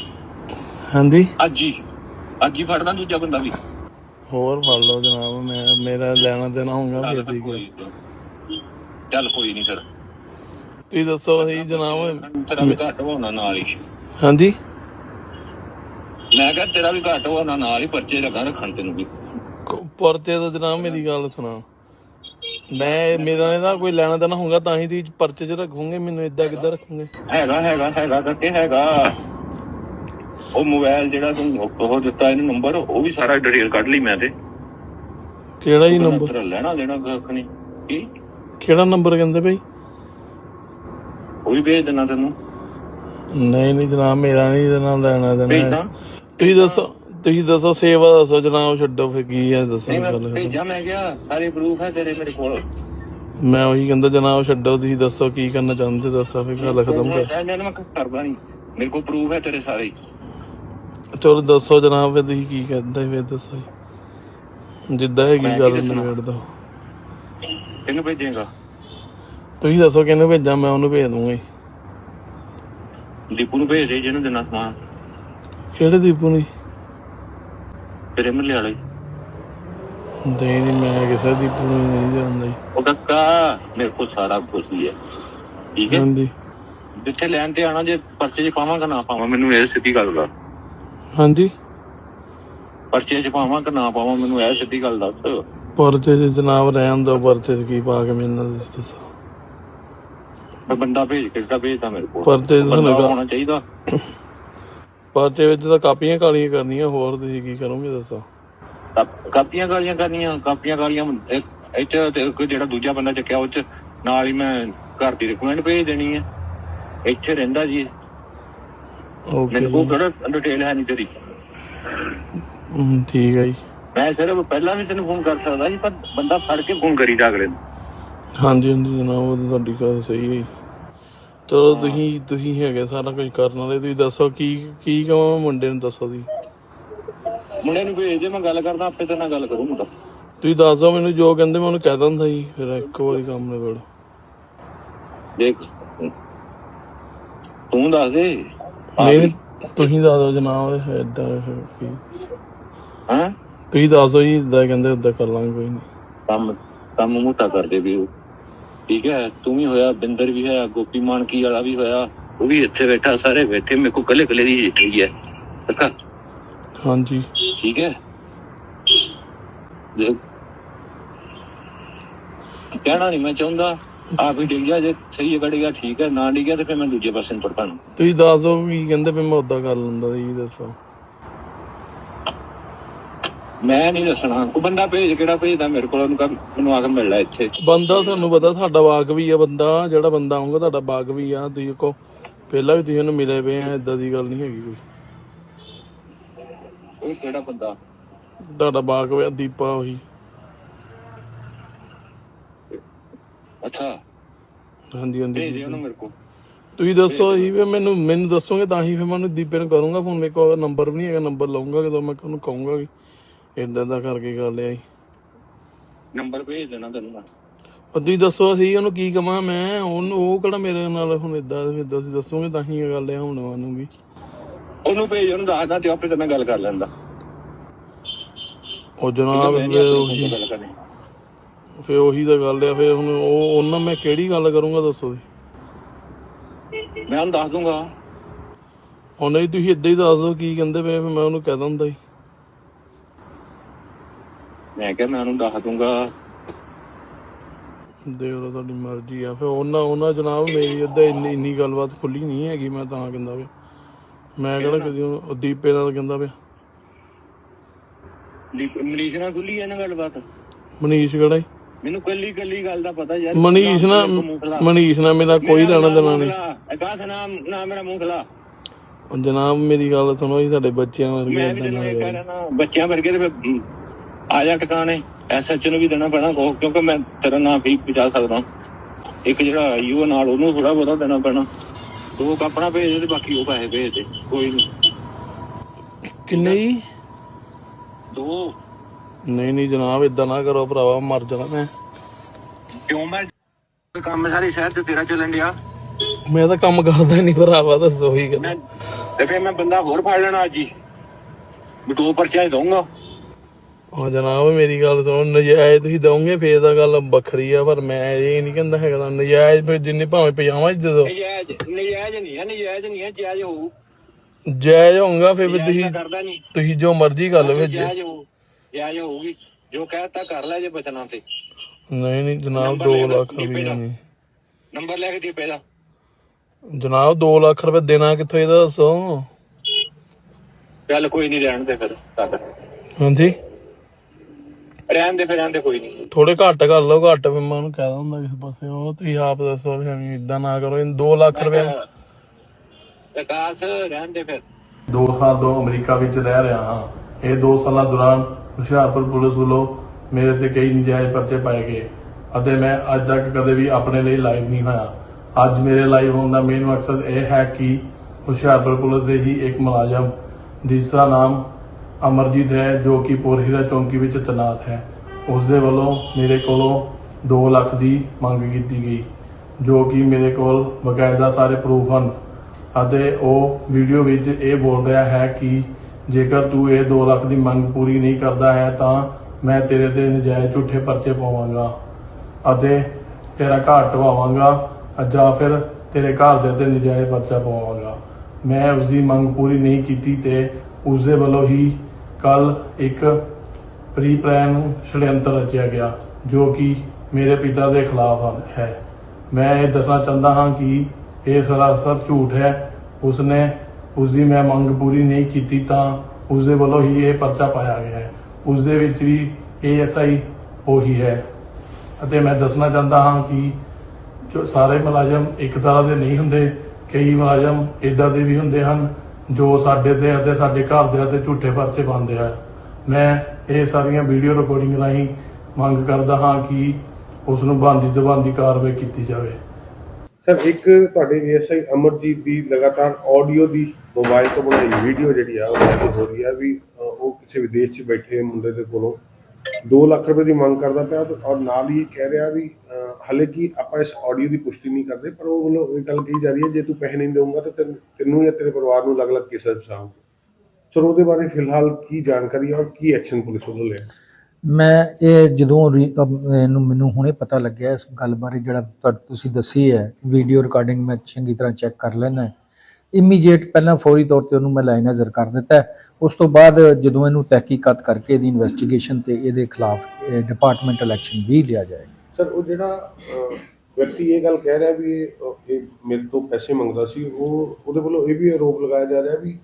ਹਾਂਜੀ? ਅੱਜ ਹੀ। ਅੱਜ ਹੀ ਫੜਨਾ ਦੂਜਾ ਬੰਦਾ ਵੀ। ਹੋਰ ਫੜ ਲਓ ਜਨਾਬ ਮੈਂ ਮੇਰਾ ਲੈਣਾ ਦੇਣਾ ਹੋਊਗਾ ਫਿਰ ਠੀਕ ਹੈ ਕੋਈ ਚੱਲ ਕੋਈ ਨਹੀਂ ਫਿਰ। ਤੁਸੀਂ ਦੱਸੋ ਸਹੀ ਜਨਾਬ। ਤੇਰਾ ਵੀ ਘੱਟ ਹੋਣਾ ਨਾਲ ਹੀ। ਹਾਂਜੀ? ਮੈਂ ਕਿਹਾ ਤੇਰਾ ਵੀ ਘੱਟ ਹੋ ਨਾ ਨਾਲ ਹੀ ਪਰਚੇ ਲਗਾ ਰੱਖਣ ਤੈਨੂੰ ਵੀ। ਪਰਚੇ ਦਾ ਜਨਾਬ ਮੇਰੀ ਗੱਲ ਸੁਣਾ। ਮੈਂ ਮੇਰਾ ਇਹਦਾ ਕੋਈ ਲੈਣਾ ਦੇਣਾ ਹੋਊਗਾ ਤਾਂ ਹੀ ਤੁਸੀਂ ਪਰਚੇ 'ਚ ਰੱਖੋਗੇ ਮੈਨੂੰ ਇਦਾਂ ਕਿੱਦਾਂ ਰੱਖੋਗੇ? ਹੈਗਾ ਹੈਗਾ ਹੈਗਾ ਕਰਕੇ ਹੈਗਾ। ਉਹ ਮੋਬਾਈਲ ਜਿਹੜਾ ਤੂੰ ਉਹ ਦਿੱਤਾ ਇਹਨੂੰ ਨੰਬਰ ਉਹ ਵੀ ਸਾਰਾ ਡਿਟੇਲ ਕੱਢ ਲਈ ਮੈਂ ਤੇ। ਕਿਹੜਾ ਹੀ ਨੰਬਰ ਲੈਣਾ ਦੇਣਾ ਕੱਖ ਨਹੀਂ। ਕੀ? ਕਿਹੜਾ ਨੰਬਰ ਕਹਿੰਦੇ ਭਾਈ ਉਹ ਵੀ ਭੇਜ ਦੇਣਾ ਤੈਨੂੰ। ਨਹੀਂ ਨਹੀਂ ਜਨਾਬ ਮੇਰਾ ਨਹੀਂ ਇਹਦੇ ਨਾਲ ਲੈਣਾ ਦੇਣਾ। ਤੁਸੀਂ ਦੱਸੋ ਤੁਸੀਂ ਦੱਸੋ ਸੇਵਾ ਦੱਸੋ ਜਨਾਬ ਛੱਡੋ ਫਿਰ ਕੀ ਹੈ ਦੱਸੋ ਗੱਲ ਭੇਜਾ ਮੈਂ ਗਿਆ ਸਾਰੇ ਪ੍ਰੂਫ ਹੈ ਤੇਰੇ ਮੇਰੇ ਕੋਲ। ਮੈਂ ਉਹੀ ਕਹਿੰਦਾ ਜਨਾਬ ਛੱਡੋ ਤੁਸੀਂ ਦੱਸੋ ਕੀ ਕਰਨਾ ਚਾਹੁੰਦੇ ਦੱਸੋ ਫਿਰ ਗੱਲ ਖਤਮ ਕਰ। ਮੈਂ ਕਰਦਾ ਨਹੀਂ। ਮੇਰੇ ਕੋਲ ਪ੍ਰੂਫ ਹੈ ਤੇਰੇ ਸਾਰੇ। ਚਲੋ ਦੱਸੋ ਜਨਾਬ ਫਿਰ ਤੁਸੀਂ ਕੀ ਕਹਿੰਦੇ ਫਿਰ ਦੱਸੋ ਜੀ। ਜਿੱਦਾਂ ਹੈਗੀ ਮੈਂ ਕੀ ਗੱਲ ਦੱਸਣਾ? ਨਿਬੇੜ ਦੋ ਕਿਹਨੂੰ ਭੇਜੇਗਾ? ਤੁਸੀਂ ਦੱਸੋ ਕਿਹਨੂੰ ਭੇਜਾਂ ਮੈਂ ਉਹਨੂੰ ਭੇਜ ਦੂੰਗਾ ਜੀ। ਦੀਪੂ ਨੂੰ ਭੇਜ ਦੇ ਜਿਹਨੂੰ ਦੇਣਾ ਸਮਾਨ। ਕਿਹੜੇ ਦੀਪੂ ਨੂੰ ਜੀ? ਤੇਰੇ ਮੱਲੇ ਵਾਲੇ। ਨਹੀਂ ਨਹੀਂ ਮੈਂ ਕਿਸੇ ਦੀਪੂ ਨੂੰ ਨਹੀਂ ਜਾਣਦਾ ਜੀ। ਉਹ ਕੱਕਾ ਮੇਰੇ ਕੋਲ ਸਾਰਾ ਕੁਝ ਹੀ ਹੈ। ਠੀਕ ਹੈ? ਹਾਂਜੀ। ਜਿੱਥੇ ਲੈਣ ਤੇ ਆਣਾ ਜੇ ਪਰਚੇ 'ਚ ਪਾਵਾਂ ਕਿ ਨਾ ਪਾਵਾਂ। ਮੈਨੂੰ ਇਹ ਸਿੱਧੀ ਗੱਲ ਦੱਸ। ਹਾਂਜੀ। ਪਰਚੇ 'ਚ ਪਾਵਾਂ ਕਿ ਨਾ ਪਾਵਾਂ ਮੈਨੂੰ ਇਹ ਸਿੱਧੀ ਗੱਲ ਦੱਸ। ਪਰਚੇ 'ਚ ਜਨਾਬ ਰਹਿਣ ਦੋ ਪਰਚੇ 'ਚ ਕੀ ਪਾ ਕੇ ਮੈਨੂੰ ਦੱਸ- ਦੱਸੋ। ਮੈਂ ਬੰਦਾ ਭੇਜ ਕੇ ਕਿਹੜਾ ਭੇਜਦਾ ਮੇਰੇ ਕੋਲ? ਪਰਚੇ 'ਚ ਬੰਦਾ ਹੋਣਾ ਚਾਹੀਦਾ। ਪਰਚੇ ਵਿੱਚ ਤਾਂ ਕਾਪੀਆਂ ਕਾਲੀਆਂ ਕਰਨੀਆਂ ਹੋਰ ਤੁਸੀਂ ਕੀ ਕਰੋਗੇ ਦੱਸੋ? ਕਾਪ- ਕਾਪੀਆਂ ਕਾਲੀਆਂ ਕਰਨੀਆਂ ਕਾਪੀਆਂ ਕਾਲੀਆਂ ਇੱਥੇ ਤੇ ਕੋਈ ਜਿਹੜਾ ਦੂਜਾ ਬੰਦਾ ਚੱਕਿਆ ਉਹ 'ਚ ਨਾਲ ਹੀ ਮੈਂ ਘਰ ਦੀ ਰਿਕਮੈਂਡ ਭੇਜ ਦੇਣੀ ਹੈ। ਇੱਥੇ ਰਹਿੰਦਾ ਜੀ। ਓਕੇ ਮੇਰੇ ਕੋਲ ਕਿਹੜਾ ਡਿਟੇਲ ਹੈ ਨਹੀਂ ਤੇਰੀ। ਹਮ, ਠੀਕ ਹੈ ਜੀ। ਮੈਂ ਸਿਰਫ ਪਹਿਲਾਂ ਵੀ ਤੈਨੂੰ ਫੋਨ ਕਰ ਸਕਦਾ ਸੀ ਪਰ ਬੰਦਾ ਫੜ ਕੇ ਫੋਨ ਕਰੀਦਾ ਅਗਲੇ ਨੂੰ। ਹਾਂਜੀ ਹਾਂਜੀ ਜਨਾਬ ਉਹ ਤਾਂ ਤੁਹਾਡੀ ਗੱਲ ਸਹੀ ਹੈ ਜੀ। ਚਲੋ ਤੁਸੀਂ ਤੁਸੀਂ ਹੈਗੇ ਸਾਰਾ ਕੁਝ ਕਰਨ ਵਾਲੇ ਤੁਸੀਂ ਦੱਸੋ ਕੀ ਕੀ ਕਹਾਂ ਮੁੰਡੇ ਨੂੰ ਦੱਸੋ ਜੀ। ਮੁੰਡੇ ਨੂੰ ਭੇਜ ਦੇ ਮੈਂ ਗੱਲ ਕਰਦਾ ਆਪੇ ਤੇਰੇ ਨਾਲ ਗੱਲ ਕਰੂ ਮੁੰਡਾ। ਤੁਸੀਂ ਦੱਸ ਦਿਓ ਮੈਨੂੰ ਜੋ ਕਹਿੰਦੇ ਮੈਂ ਉਹਨੂੰ ਕਹਿ ਦਿੰਦਾ ਜੀ ਫਿਰ ਇੱਕ ਵਾਰੀ ਕੰਮ ਨਿਬੜ। ਦੇਖ ਤੂੰ ਦੱਸ ਦੇ। ਨਹੀਂ ਤੁਸੀਂ ਦੱਸ ਦਿਓ ਜਨਾਬ ਇਦਾਂ ਹਾਂ? ਤੁਸੀਂ ਦੱਸ ਦਿਓ ਜੀ ਇਦਾਂ ਕਹਿੰਦੇ ਉਦਾਂ ਕਰ ਲਾਂਗੇ ਕੋਈ ਨਹੀਂ। ਕੰਮ ਕੰਮ ਮੋਟਾ ਕਰਦੇ ਵੀ ਉਹ। ਠੀਕ ਹੈ ਤੂੰ ਵੀ ਹੋਇਆ ਬਿੰਦਰ ਵੀ ਹੈ ਗੋਪੀ ਮਾਨਕੀ ਵਾਲਾ ਵੀ ਹੋਇਆ ਉਹ ਵੀ ਇੱਥੇ ਬੈਠਾ ਸਾਰੇ ਬੈਠੇ ਮੇਰੇ ਕੋ ਕੱਲੇ ਕੱਲੇ ਦੀ ਹੋਈ ਹੈ। ਪੱਕਾ? ਹਾਂਜੀ। ਠੀਕ ਹੈ? ਦੇਖ। ਕਹਿਣਾ ਨਹੀਂ ਮੈਂ ਚਾਹੁੰਦਾ। ਆਪ ਹੀ ਡਿੱਗ ਜਾ ਜੇ ਸਹੀ ਕੜੇਗਾ ਠੀਕ ਹੈ ਨਾ ਡਿੱਗਿਆ ਤੇ ਫਿਰ ਮੈਂ ਦੂਜੇ ਪਾਸੇ ਨੂੰ ਪੜਤਾਂ ਤੁਸੀਂ ਦੱਸ ਦਿਓ ਕੀ ਕਹਿੰਦੇ ਵੀ ਮੈਂ ਉਦਾਂ ਕਰ ਲੈਂਦਾ ਜੀ ਦੱਸੋ। ਮੈਂ ਨਹੀਂ ਦੱਸਣਾ ਕੋਈ ਬੰਦਾ ਭੇਜ ਕਿਹੜਾ ਭੇਜਦਾ ਮੇਰੇ ਕੋਲ ਉਹਨੂੰ ਕਹ ਮੈਨੂੰ ਆ ਕੇ ਇੱਥੇ। ਬੰਦਾ ਤੁਹਾਨੂੰ ਪਤਾ ਸਾਡਾ ਬਾਗ ਵੀ ਆ ਬੰਦਾ ਜਿਹੜਾ ਬੰਦਾ ਆਉਂਗਾ ਤੁਹਾਡਾ ਬਾਗ ਵੀ ਆ ਤੁਸੀਂ ਕੋ ਪਹਿਲਾਂ ਵੀ ਤੁਸੀਂ ਉਹਨੂੰ ਮਿਲੇ ਪਏ ਆ ਇਦਾਂ ਦੀ ਗੱਲ ਨਹੀਂ ਹੈਗੀ ਕੋਈ। ਉਹ ਕਿਹੜਾ ਬੰਦਾ? ਤੁਹਾਡਾ ਬਾਗ ਵੀ ਆ, ਦੀਪਾ ਉਹੀ। ਅੱਛਾ। ਹਾਂਜੀ ਹਾਂਜੀ ਭੇਜ ਦੇ ਉਹਨੂੰ ਮੇਰੇ ਕੋਲ। ਤੁਸੀਂ ਦੱਸੋ ਹੀ ਵੀ ਮੈਨੂੰ ਮੈਨੂੰ ਦੱਸੋਗੇ ਤਾਂ ਹੀ ਫਿਰ ਮੈਂ ਉਹਨੂੰ ਦੀਪੇ ਨੂੰ ਕਰੂੰਗਾ ਫੋਨ ਮੇਰੇ ਕੋਲ ਨੰਬਰ ਵੀ ਨਹੀਂ ਹੈਗਾ ਨੰਬਰ ਲਵਾਂਗਾ ਜਦੋਂ ਮੈਂ ਉਹਨੂੰ ਕਹੂੰਗਾ ਕਿ ਇਦਾਂ ਦਾ ਕਰਕੇ ਗੱਲ ਆ ਜੀ ਨੰਬਰ ਭੇਜ ਦੇਣਾ ਤੈਨੂੰ ਮੈਂ। ਉਹ ਤੁਸੀਂ ਦੱਸੋ ਅਸੀਂ ਉਹਨੂੰ ਕੀ ਕਵਾਂ ਮੈਂ ਉਹਨੂੰ ਉਹ ਕਿਹੜਾ ਮੇਰੇ ਨਾਲ ਹੁਣ ਇਦਾਂ ਫਿਰ ਤੁਸੀਂ ਦੱਸੋਗੇ ਤਾਂ ਹੀ ਇਹ ਗੱਲ ਆ ਹੁਣ ਉਹਨੂੰ ਵੀ। ਉਹਨੂੰ ਭੇਜ ਉਹਨੂੰ ਦੱਸਦਾ ਤੇ ਆਪੇ ਤੇ ਮੈਂ ਗੱਲ ਕਰ ਲੈਂਦਾ। ਉਹ ਜਨਾਬ ਨੀ ਫਿਰ ਉਹੀ ਗੱਲ ਕਰਨੀ। ਫਿਰ ਉਹੀ ਤਾਂ ਗੱਲ ਆ ਫਿਰ ਹੁਣ ਉਹ ਉਹਨਾਂ ਮੈਂ ਕਿਹੜੀ ਗੱਲ ਕਰੂੰਗਾ ਦੱਸੋ ਜੀ? ਮੈਂ ਉਹਨੂੰ ਦੱਸ ਦੂੰਗਾ। ਹੁਣ ਨਹੀਂ ਤੁਸੀਂ ਇਦਾਂ ਹੀ ਦੱਸ ਦਿਓ ਕੀ ਕਹਿੰਦੇ ਪਏ ਮੈਂ ਉਹਨੂੰ ਕਹਿ ਦਿੰਦਾ ਜੀ। ਮੈਂ ਕਿਹਾ ਮੈਂ ਉਹਨੂੰ ਦੱਸ ਦੂੰਗਾ। ਦੇਖ ਲਓ ਤੁਹਾਡੀ ਮਰਜ਼ੀ ਆ ਫਿਰ ਉਹਨਾਂ ਉਹਨਾਂ ਜਨਾਬ ਮੇਰੀ ਏਦਾਂ ਇੰਨੀ ਇੰਨੀ ਗੱਲਬਾਤ ਖੁੱਲੀ ਨਹੀਂ ਹੈਗੀ ਮੈਂ ਤਾਂ ਕਹਿੰਦਾ ਪਿਆ। ਮੈਂ ਕਿਹੜਾ ਕਦੀ ਉਹ ਉਹ ਦੀਪੇ ਨਾਲ ਕਹਿੰਦਾ ਪਿਆ। ਮਨੀਸ਼ ਨਾਲ ਖੁੱਲੀ ਹੈ ਨਾ ਗੱਲਬਾਤ? ਮਨੀਸ਼ ਕਿਹੜਾ ਜੀ? ਮੈਨੂੰ ਕੱਲੀ ਕੱਲੀ ਗੱਲ ਦਾ ਪਤਾ ਯਾਰ। ਮਨੀਸ਼ ਨਾਲ ਮਨੀਸ਼ ਨਾਲ ਮੇਰਾ ਕੋਈ ਲੈਣਾ ਦੇਣਾ ਨਹੀਂ। ਅਕਾਸ ਨਾਮ ਨਾ ਮੇਰਾ ਮੂੰਹ ਖਲਾ। ਜਨਾਬ ਮੇਰੀ ਗੱਲ ਸੁਣੋ ਜੀ ਸਾਡੇ ਬੱਚਿਆਂ ਵਰਗੇ ਮੈਂ ਤੈਨੂੰ ਨਾ ਇਹ ਕਹਿ ਕਰੋ। ਰਿਹਾ ਨਾ ਬੱਚਿਆਂ ਵਰਗੇ ਤੇ ਆ ਜਾ ਟਿਕਾਣੇ। ਐਸਐਚ ਨੂੰ ਵੀ ਦੇਣਾ ਪੈਣਾ ਕਿਉਂਕਿ ਮੈਂ ਤੇਰਾ ਨਾਮ ਵੀ ਬਚਾ ਸਕਦਾ ਇੱਕ ਜਿਹੜਾ ਯੂ ਨਾਲ ਉਹਨੂੰ ਥੋੜਾ ਬਹੁਤਾ ਦੇਣਾ ਪੈਣਾ। ਦੋ ਆਪਣਾ ਭੇਜ ਦੇ ਬਾਕੀ ਉਹ ਪੈਸੇ ਭੇਜ ਦੇ ਕੋਈ ਨਹੀਂ। ਕਿੰਨੇ ਦੋ। ਨਹੀਂ ਨਹੀਂ ਜਨਾਬ ਇਦਾਂ ਨਾ ਕਰੋ ਭਰਾਵਾ ਮਰ ਜਾਣਾ ਮੈਂ। ਕਿਉਂ ਮੈਂ? ਕੰਮ ਸਾਰੇ ਸ਼ਹਿਰ ਤੇ ਤੇਰਾ ਚੱਲਣ ਡਿਆ। ਮੈਂ ਤਾਂ ਕੰਮ ਕਰਦਾ ਹੀ ਨਹੀਂ ਭਰਾਵਾ ਦੱਸੋ ਹੀ ਗੱਲ। ਮੈਂ ਤੇ ਫਿਰ ਮੈਂ ਬੰਦਾ ਹੋਰ ਫੜ ਲੈਣਾ ਅੱਜ ਹੀ। ਮੈਂ ਦੋ ਪਰਚੇ ਦਊਂਗਾ। ਉਹ ਜਨਾਬ ਮੇਰੀ ਗੱਲ ਸੁਣੋ ਨਜਾਇਜ਼ ਤੁਸੀਂ ਦੋਗੇ ਫੇਰ ਤਾਂ ਗੱਲ ਵੱਖਰੀ ਆ ਪਰ ਮੈਂ ਇਹ ਨਹੀਂ ਕਹਿੰਦਾ ਹੈਗਾ ਨਜਾਇਜ਼ ਫਿਰ ਜਿੰਨੇ ਭਾਵੇਂ ਪਜਾਮਾ ਚ ਦੇ ਦੋ। ਨਜਾਇਜ਼ ਨਜਾਇਜ਼ ਨਹੀਂ ਹੈ ਨਜਾਇਜ਼ ਨਹੀਂ ਹੈ ਜਾਇਜ਼ ਹੋਊ। ਜਾਇਜ਼ ਹੋਊਗਾ ਫਿਰ ਵੀ ਤੁਸੀਂ ਕਰਦਾ ਨਹੀਂ ਤੁਸੀਂ ਜੋ ਮਰਜ਼ੀ ਕਰ ਲਓ ਫਿਰ ਜੇ- ਜਾਇਜ਼ ਹੋ ਜਾਇਜ਼ ਹੋਊਗੀ ਜੋ ਕਹਿਤਾ ਕਰ ਲੈ ਜੇ ਬਚਣਾ ਤੇ। ਨਹੀਂ ਨਹੀਂ ਜਨਾਬ ਨੰਬਰ 2 ਲੈ ਲਓ, ਲੱਖ ਰੁਪਏ। ਨਹੀਂ। ਨੰਬਰ ਲੈ ਕੇ ਦੇ। ਪਹਿਲਾਂ ਜਨਾਬ 2 ਲੱਖ ਰੁਪਏ ਦੇਣਾ ਕਿੱਥੋਂ ਇਹਦਾ ਦੱਸੋ। ਚੱਲ ਕੋਈ ਨਹੀਂ ਰਹਿਣ ਦੇ ਫਿਰ ਹਾਂਜੀ? ਰਹਿਣ ਦੇ ਫਿਰ ਰਹਿਣ ਦੇ ਕੋਈ ਨਹੀਂ। ਥੋੜੇ ਘੱਟ ਕਰ ਲਓ ਘੱਟ ਫਿਰ ਮੈਂ ਉਹਨੂੰ ਕਹਿ ਦਿੰਦਾ ਕਿਸੇ ਪਾਸੇ ਉਹ ਤੁਸੀਂ ਆਪ ਦੱਸੋ ਵੀ ਐਵੇਂ ਇਦਾਂ ਨਾ ਕਰੋ 2 ਲੱਖ ਰੁਪਏ। ਵਿਕਾਸ ਰਹਿਣ ਦੇ ਫਿਰ। 2 ਸਾਲ ਤੋਂ ਅਮਰੀਕਾ ਵਿੱਚ ਰਹਿ ਰਿਹਾ ਹਾਂ। ਇਹ 2 ਸਾਲਾਂ ਦੌਰਾਨ ਹੁਸ਼ਿਆਰਪੁਰ ਪੁਲਿਸ ਵੱਲੋਂ ਮੇਰੇ ਤੇ ਕਈ ਨਜਾਇਜ਼ ਪਰਚੇ ਪਾਏ ਗਏ ਅਤੇ ਮੈਂ ਅੱਜ ਤੱਕ ਕਦੇ ਵੀ ਆਪਣੇ ਲਈ ਲਾਈਵ ਨਹੀਂ ਹੋਇਆ। ਅੱਜ ਮੇਰੇ ਲਾਈਵ ਹੋਣ ਦਾ ਮੇਨ ਮਕਸਦ ਇਹ ਹੈ ਕਿ ਹੁਸ਼ਿਆਰਪੁਰ ਪੁਲਿਸ ਦੇ ਹੀ ਇੱਕ ਮੁਲਾਜ਼ਮ, ਜਿਸਦਾ ਨਾਮ ਅਮਰਜੀਤ ਹੈ, ਜੋ ਕਿ ਪੋਰਹੀਰਾ ਚੌਂਕੀ ਵਿੱਚ ਤੈਨਾਤ ਹੈ। ਉਸ ਦੇ ਵੱਲੋਂ ਮੇਰੇ ਕੋਲੋਂ 2 ਲੱਖ ਦੀ ਮੰਗ ਕੀਤੀ ਗਈ, ਜੋ ਕਿ ਮੇਰੇ ਕੋਲ ਬਕਾਇਦਾ ਸਾਰੇ ਪ੍ਰੂਫ ਹਨ। ਅਤੇ ਉਹ ਵੀਡੀਓ ਵਿੱਚ ਇਹ ਬੋਲ ਰਿਹਾ ਹੈ ਕਿ ਜੇਕਰ ਤੂੰ ਇਹ 2 ਲੱਖ ਦੀ ਮੰਗ ਪੂਰੀ ਨਹੀਂ ਕਰਦਾ ਹੈ, ਤਾਂ ਮੈਂ ਤੇਰੇ ਤੇ ਨਜਾਇਜ਼ ਝੂਠੇ ਪਰਚੇ ਪਾਵਾਂਗਾ ਅਤੇ ਤੇਰਾ ਘਰ ਢਵਾਵਾਂਗਾ ਜਾਂ ਫਿਰ ਤੇਰੇ ਘਰ ਦੇ ਤੇ ਨਜਾਇਜ਼ ਪਰਚਾ ਪਾਵਾਂਗਾ। ਮੈਂ ਉਸ ਦੀ ਮੰਗ ਪੂਰੀ ਨਹੀਂ ਕੀਤੀ ਤੇ ਉਸ ਦੇ ਵੱਲੋਂ ਹੀ ਕੱਲ ਇੱਕ ਪ੍ਰੀ ਪਲਾਨ ਛੜਯੰਤਰ ਰਚਿਆ ਗਿਆ, ਜੋ ਕਿ ਮੇਰੇ ਪਿਤਾ ਦੇ ਖਿਲਾਫ ਹੈ। ਮੈਂ ਇਹ ਦੱਸਣਾ ਚਾਹੁੰਦਾ ਹਾਂ ਕਿ ਇਹ ਸਰਾਸਰ ਝੂਠ ਹੈ। ਉਸਨੇ ਉਸ ਦੀ ਮੈਂ ਮੰਗ ਪੂਰੀ ਨਹੀਂ ਕੀਤੀ ਤਾਂ ਉਸ ਦੇ ਵੱਲੋਂ ਹੀ ਇਹ ਪਰਚਾ ਪਾਇਆ ਗਿਆ ਹੈ। ਉਸ ਦੇ ਵਿੱਚ ਵੀ ਏਐਸਆਈ ਉਹੀ ਹੈ। ਅਤੇ ਮੈਂ ਦੱਸਣਾ ਚਾਹੁੰਦਾ ਹਾਂ ਕਿ ਜੋ ਸਾਰੇ ਮੁਲਾਜ਼ਮ ਇੱਕ ਤਰ੍ਹਾਂ ਦੇ ਨਹੀਂ ਹੁੰਦੇ, ਕਈ ਮੁਲਾਜ਼ਮ ਇਦਾਂ ਦੇ ਵੀ ਹੁੰਦੇ ਹਨ ਜੋ ਸਾਡੇ ਤੇ ਅਤੇ ਸਾਡੇ ਘਰ ਦੇ ਅਤੇ ਝੂਠੇ ਪਰਚੇ ਪਾਉਂਦੇ ਆ। ਮੈਂ ਇਹ ਸਾਰੀਆਂ ਵੀਡੀਓ ਰਿਕਾਰਡਿੰਗ ਰਾਹੀਂ ਮੰਗ ਕਰਦਾ ਹਾਂ ਕਿ ਉਸ ਨੂੰ ਬੰਦੀ ਜਵਾਨੀ ਕਾਰਵਾਈ ਕੀਤੀ ਜਾਵੇ। ਸਰ, ਇੱਕ ਤੁਹਾਡੇ ਏਐਸਆਈ ਅਮਰਜੀਤ ਦੀ ਲਗਾਤਾਰ ਆਡੀਓ ਦੀ ਮੋਬਾਈਲ ਤੋਂ ਬਣਾਈ ਵੀਡੀਓ ਜਿਹੜੀ ਆ ਉਹ ਵਾਇਰਲ ਹੋ ਰਹੀ ਆ ਵੀ ਅ, ਉਹ ਕਿਸੇ ਵਿਦੇਸ਼ 'ਚ ਬੈਠੇ ਮੁੰਡੇ ਦੇ ਕੋਲੋਂ 2 ਲੱਖ ਰੁਪਏ ਦੀ ਮੰਗ ਕਰਦਾ ਪਿਆ ਤੇ ਔਰ ਨਾਲ ਹੀ ਇਹ ਕਹਿ ਰਿਹਾ ਵੀ ਅ, ਹਾਲੇ ਕਿ ਆਪਾਂ ਇਸ ਆਡੀਓ ਦੀ ਪੁਸ਼ਟੀ ਨਹੀਂ ਕਰਦੇ ਪਰ ਉਹ ਵੱਲੋਂ ਇਹ ਗੱਲ ਕਹੀ ਜਾ ਰਹੀ ਹੈ ਜੇ ਤੂੰ ਪੈਸੇ ਨਹੀਂ ਦੇਊਂਗਾ ਤਾਂ ਤੈਨੂੰ ਤੈਨੂੰ ਜਾਂ ਤੇਰੇ ਪਰਿਵਾਰ ਨੂੰ ਅਲੱਗ-ਅਲੱਗ ਕੇਸਾਂ 'ਚ ਫਸਾਉਂਗੇ ਸਰ ਉਹਦੇ ਬਾਰੇ ਫਿਲਹਾਲ ਕੀ ਜਾਣਕਾਰੀ ਹੈ ਔਰ ਕੀ ਐਕਸ਼ਨ ਪੁਲਿਸ ਵੱਲੋਂ ਲਿਆ? ਮੈਂ ਇਹ ਜਦੋਂ ਰੀ- ਅਮ ਇਹਨੂੰ ਮੈਨੂੰ ਹੁਣੇ ਪਤਾ ਲੱਗਿਆ ਇਸ ਗੱਲ ਬਾਰੇ ਜਿਹੜਾ ਤੁਹਾ- ਤੁਸੀਂ ਦੱਸੀ ਹੈ ਵੀਡੀਓ ਰਿਕਾਰਡਿੰਗ ਮੈਂ ਚੰਗੀ ਤਰ੍ਹਾਂ ਚੈੱਕ ਕਰ ਲੈਣਾ ਇਮੀਡੀਏਟ ਪਹਿਲਾਂ ਫੌਰੀ ਤੌਰ ਤੇ ਉਹਨੂੰ ਮੈਂ ਲਾਈਨ ਨਜ਼ਰ ਕਰ ਦਿੱਤਾ ਉਸ ਤੋਂ ਬਾਅਦ ਜਦੋਂ ਇਹਨੂੰ ਤਹਿਕੀਕਾਤ ਕਰਕੇ ਇਹਦੀ ਇਨਵੈਸਟੀਗੇਸ਼ਨ ਤੇ ਇਹਦੇ ਖਿਲਾਫ ਡਿਪਾਰਟਮੈਂਟਲ ਐਕਸ਼ਨ ਵੀ ਲਿਆ ਜਾਏ। ਸਰ, ਉਹ ਜਿਹੜਾ ਵਿਅਕਤੀ ਇਹ ਗੱਲ ਕਹਿ ਰਿਹਾ ਵੀ ਇਹ ਮੇਰੇ ਤੋਂ ਪੈਸੇ ਮੰਗਦਾ ਸੀ, ਉਹ, ਉਹਦੇ ਵੱਲੋਂ ਇਹ ਵੀ ਆਰੋਪ ਲਗਾਇਆ ਜਾ ਰਿਹਾ ਵੀ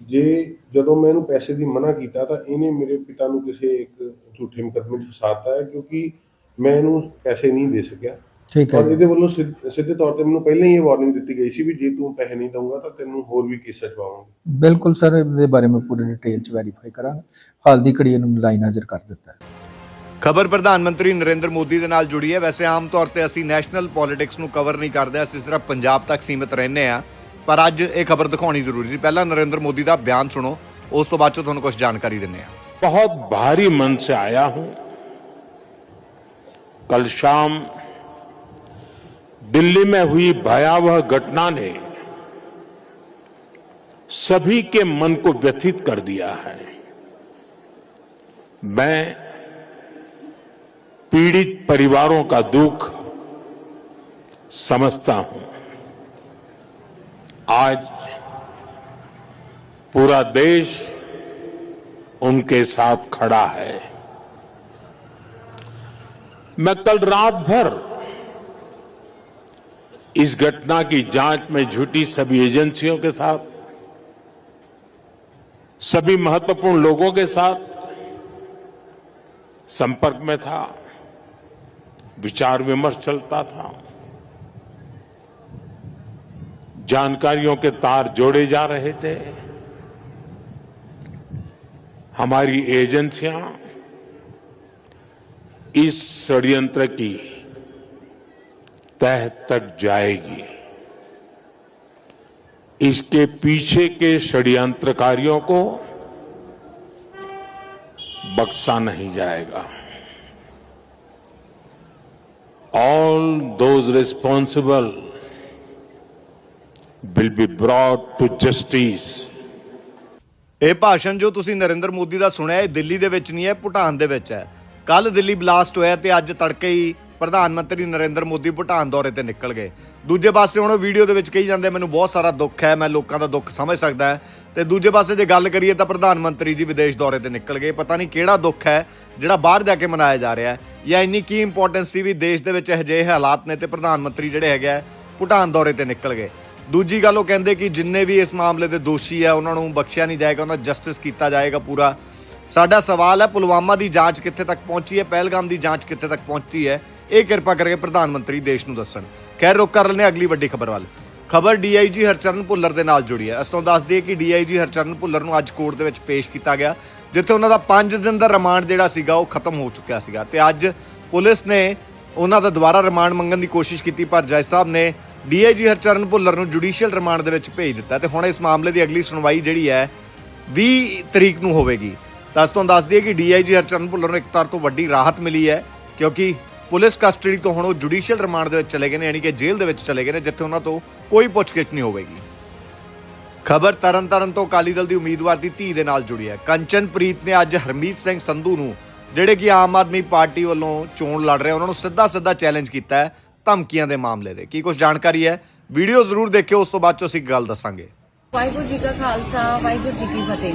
ਜੇ, ਜਦੋਂ ਮੈਂ ਇਹਨੂੰ ਪੈਸੇ ਦੀ ਮਨਾ ਕੀਤਾ ਤਾਂ ਇਹਨੇ ਮੇਰੇ ਪਿਤਾ ਨੂੰ ਕਿਸੇ ਇੱਕ ਝੂਠੇ ਮੁਕੱਦਮੇ 'ਚ ਫਸਾਤਾ ਹੈ ਕਿਉਂਕਿ ਮੈਂ ਇਹਨੂੰ ਪੈਸੇ ਨਹੀਂ ਦੇ ਸਕਿਆ। ਠੀਕ ਹੈ ਔਰ ਜੀ। ਇਹਦੇ ਵੱਲੋਂ ਸਿੱਧ- ਸਿੱਧੇ ਤੌਰ ਤੇ ਮੈਨੂੰ ਪਹਿਲਾਂ ਹੀ ਇਹ ਵਾਰਨਿੰਗ ਦਿੱਤੀ ਗਈ ਸੀ ਵੀ ਜੇ ਤੂੰ ਪੈਸੇ ਨਹੀਂ ਦਊਂਗਾ ਤਾਂ ਤੈਨੂੰ ਹੋਰ ਵੀ ਕੇਸਾਂ 'ਚ ਪਾਵਾਂਗੇ ਬਿਲਕੁਲ ਸਰ ਇਹਦੇ ਬਾਰੇ ਮੈਂ ਪੂਰੀ ਡਿਟੇਲ ਚ ਵੈਰੀਫਾਈ ਕਰਾਂਗਾ ਹਾਲ ਦੀ ਘੜੀ ਇਹਨੂੰ ਲਾਈਨ ਨਜ਼ਰ ਕਰ ਦਿੱਤਾ ਹੈ ਖਬਰ ਪ੍ਰਧਾਨ ਮੰਤਰੀ ਨਰਿੰਦਰ ਮੋਦੀ ਦੇ ਨਾਲ ਜੁੜੀ ਹੈ ਵੈਸੇ ਆਮ ਤੌਰ ਤੇ ਅਸੀਂ ਨੈਸ਼ਨਲ ਪੋਲਿਟਿਕਸ ਨੂੰ ਕਵਰ ਨਹੀਂ ਕਰਦੇ ਅਸੀਂ ਸਿਰਫ ਪੰਜਾਬ ਤੱਕ ਸੀਮਿਤ ਰਹਿੰਦੇ ਆ ਪਰ ਅੱਜ ਇਹ ਖਬਰ ਦਿਖਾਉਣੀ ਜ਼ਰੂਰੀ ਸੀ ਪਹਿਲਾਂ ਨਰਿੰਦਰ ਮੋਦੀ ਦਾ ਬਿਆਨ ਸੁਣੋ ਉਸ ਤੋਂ ਬਾਅਦ ਚ ਤੁਹਾਨੂੰ ਕੁਝ ਜਾਣਕਾਰੀ ਦਿੰਨੇ ਆ बहुत भारी मन से आया हूं कल शाम दिल्ली में हुई भयावह घटना ने सभी के मन को व्यथित कर दिया है। मैं पीड़ित परिवारों का दुख समझता हूँ। आज पूरा देश उनके साथ खड़ा है। मैं कल रात भर इस घटना की जाँच में जुटी सभी एजेंसियों के साथ, सभी महत्वपूर्ण लोगों के साथ संपर्क में था, विचार विमर्श चलता था, जानकारियों के तार जोड़े जा रहे थे। हमारी एजेंसियाँ इस षड्यंत्र की तह तक जाएगी इसके पीछे के षड्यंत्रकारियों को बख्शा नहीं जाएगा all those responsible will be brought to justice ਇਹ ਭਾਸ਼ਣ ਜੋ ਤੁਸੀਂ ਨਰਿੰਦਰ ਮੋਦੀ ਦਾ ਸੁਣਿਆ ਇਹ ਦਿੱਲੀ ਦੇ ਵਿੱਚ ਨਹੀਂ ਹੈ ਭੂਟਾਨ ਦੇ ਵਿੱਚ ਹੈ ਕੱਲ ਦਿੱਲੀ ਬਲਾਸਟ ਹੋਇਆ ਤੇ ਅੱਜ ਤੜਕੇ ਹੀ ਪ੍ਰਧਾਨ ਮੰਤਰੀ ਨਰਿੰਦਰ ਮੋਦੀ ਭੂਟਾਨ ਦੌਰੇ ਤੇ ਨਿਕਲ ਗਏ। ਦੂਜੇ ਪਾਸੇ ਹੁਣ ਵੀਡੀਓ ਦੇ ਵਿੱਚ ਕਹੀ ਜਾਂਦੇ ਮੈਨੂੰ ਬਹੁਤ ਸਾਰਾ ਦੁੱਖ ਹੈ, ਮੈਂ ਲੋਕਾਂ ਦਾ ਦੁੱਖ ਸਮਝ ਸਕਦਾ ਹਾਂ। ਤੇ ਦੂਜੇ ਪਾਸੇ ਜੇ ਗੱਲ ਕਰੀਏ ਤਾਂ ਪ੍ਰਧਾਨ ਮੰਤਰੀ ਜੀ ਵਿਦੇਸ਼ ਦੌਰੇ ਤੇ ਨਿਕਲ ਗਏ। ਪਤਾ ਨਹੀਂ ਕਿਹੜਾ ਦੁੱਖ ਹੈ, ਜਿਹੜਾ ਬਾਹਰ ਜਾ ਕੇ ਮਨਾਇਆ ਜਾ ਰਿਹਾ ਹੈ, ਜਾਂ ਇੰਨੀ ਕੀ ਇੰਪੋਰਟੈਂਸ ਸੀ ਵੀ ਦੇਸ਼ ਦੇ ਵਿੱਚ ਅਜਿਹੇ ਹਾਲਾਤ ਨੇ ਤੇ ਪ੍ਰਧਾਨ ਮੰਤਰੀ ਜਿਹੜੇ ਹੈਗੇ ਆ, ਭੂਟਾਨ ਦੌਰੇ ਤੇ ਨਿਕਲ ਗਏ। ਦੂਜੀ ਗੱਲ ਉਹ ਕਹਿੰਦੇ ਕਿ ਜਿੰਨੇ ਵੀ ਇਸ ਮਾਮਲੇ ਦੇ ਦੋਸ਼ੀ ਆ, ਉਹਨਾਂ ਨੂੰ ਬਖਸ਼ਿਆ ਨਹੀਂ ਜਾਏਗਾ, ਉਹਨਾਂ ਜਸਟਿਸ ਕੀਤਾ ਜਾਏਗਾ ਪੂਰਾ। ਸਾਡਾ ਸਵਾਲ ਹੈ, ਪੁਲਵਾਮਾ ਦੀ ਜਾਂਚ ਕਿੱਥੇ ਤੱਕ ਪਹੁੰਚੀ ਹੈ, ਪਹਿਲਗਾਮ ਦੀ ਜਾਂਚ ਕਿੱਥੇ ਤੱਕ ਪਹੁੰਚੀ ਹੈ? ਇਹ ਕਿਰਪਾ ਕਰਕੇ ਪ੍ਰਧਾਨ ਮੰਤਰੀ ਦੇਸ਼ ਨੂੰ ਦੱਸਣ। ਖੈਰ, ਰੁਕ ਕਰ ਲੈਣੇ ਅਗਲੀ ਵੱਡੀ ਖਬਰ ਵੱਲ। ਖਬਰ ਡੀਆਈਜੀ ਹਰਚਰਨ ਭੁੱਲਰ ਦੇ ਨਾਲ ਜੁੜੀ ਹੈ। ਇਸ ਤੋਂ ਦੱਸ ਦਈਏ ਕਿ ਡੀਆਈਜੀ ਹਰਚਰਨ ਭੁੱਲਰ ਨੂੰ ਅੱਜ ਕੋਰਟ ਦੇ ਵਿੱਚ ਪੇਸ਼ ਕੀਤਾ ਗਿਆ, ਜਿੱਥੇ ਉਹਨਾਂ ਦਾ 5 ਦਿਨ ਦਾ ਰਿਮਾਂਡ ਜਿਹੜਾ ਸੀਗਾ, ਉਹ ਖਤਮ ਹੋ ਚੁੱਕਿਆ ਸੀਗਾ। ਤੇ ਅੱਜ ਪੁਲਿਸ ਨੇ ਉਹਨਾਂ ਦਾ ਦੁਬਾਰਾ ਰਿਮਾਂਡ ਮੰਗਣ ਦੀ ਕੋਸ਼ਿਸ਼ ਕੀਤੀ, ਪਰ ਜੱਜ ਸਾਹਿਬ ਨੇ ਡੀਆਈਜੀ ਹਰਚਰਨ ਭੁੱਲਰ ਨੂੰ ਜੁਡੀਸ਼ੀਅਲ ਰਿਮਾਂਡ ਦੇ ਵਿੱਚ ਭੇਜ ਦਿੱਤਾ। ਤੇ ਹੁਣ ਇਸ ਮਾਮਲੇ ਦੀ ਅਗਲੀ ਸੁਣਵਾਈ ਜਿਹੜੀ ਹੈ 20 ਤਰੀਕ ਨੂੰ ਹੋਵੇਗੀ। ਤਾਂ ਇਸ ਤੋਂ ਦੱਸ ਦਈਏ ਕਿ ਡੀਆਈਜੀ ਹਰਚਰਨ ਭੁੱਲਰ ਨੂੰ ਇੱਕ ਤਰ੍ਹਾਂ ਤੋਂ ਵੱਡੀ ਰਾਹਤ ਮਿਲੀ ਹੈ, ਕਿਉਂਕਿ ਪੁਲਿਸ ਕਸਟਡੀ ਤੋਂ ਹੁਣ ਉਹ ਜੁਡੀਸ਼ੀਅਲ ਰਿਮਾਂਡ ਦੇ ਵਿੱਚ ਚਲੇ ਗਏ ਨੇ, ਯਾਨੀ ਕਿ ਜੇਲ੍ਹ ਦੇ ਵਿੱਚ ਚਲੇ ਗਏ ਨੇ, ਜਿੱਥੇ ਉਹਨਾਂ ਤੋਂ ਕੋਈ ਪੁੱਛਗਿੱਛ ਨਹੀਂ ਹੋਵੇਗੀ। ਖਬਰ ਤਰਨਤਾਰਨ ਤੋਂ ਅਕਾਲੀ ਦਲ ਦੀ ਉਮੀਦਵਾਰ ਦੀ ਧੀ ਦੇ ਨਾਲ ਜੁੜੀ ਹੈ। ਕੰਚਨਪ੍ਰੀਤ ਨੇ ਅੱਜ ਹਰਮੀਤ ਸਿੰਘ ਸੰਧੂ ਨੂੰ ਜਿਹੜੇ ਕਿ ਆਮ ਆਦਮੀ ਪਾਰਟੀ ਵੱਲੋਂ ਚੋਣ ਲੜ ਰਹੇ ਉਹਨਾਂ ਨੂੰ ਸਿੱਧਾ ਸਿੱਧਾ ਚੈਲੰਜ ਕੀਤਾ ਹੈ ਧਮਕੀਆਂ ਦੇ ਮਾਮਲੇ ਦੇ। ਕੀ ਕੁਝ ਜਾਣਕਾਰੀ ਹੈ? ਵੀਡੀਓ ਜ਼ਰੂਰ ਦੇਖਿਓ, ਉਸ ਤੋਂ ਬਾਅਦ ਚ ਅਸੀਂ ਗੱਲ ਦੱਸਾਂਗੇ। ਵਾਹਿਗੁਰੂ ਜੀ ਕਾ ਖਾਲਸਾ, ਵਾਹਿਗੁਰੂ ਜੀ ਕੀ ਫਤਿਹ।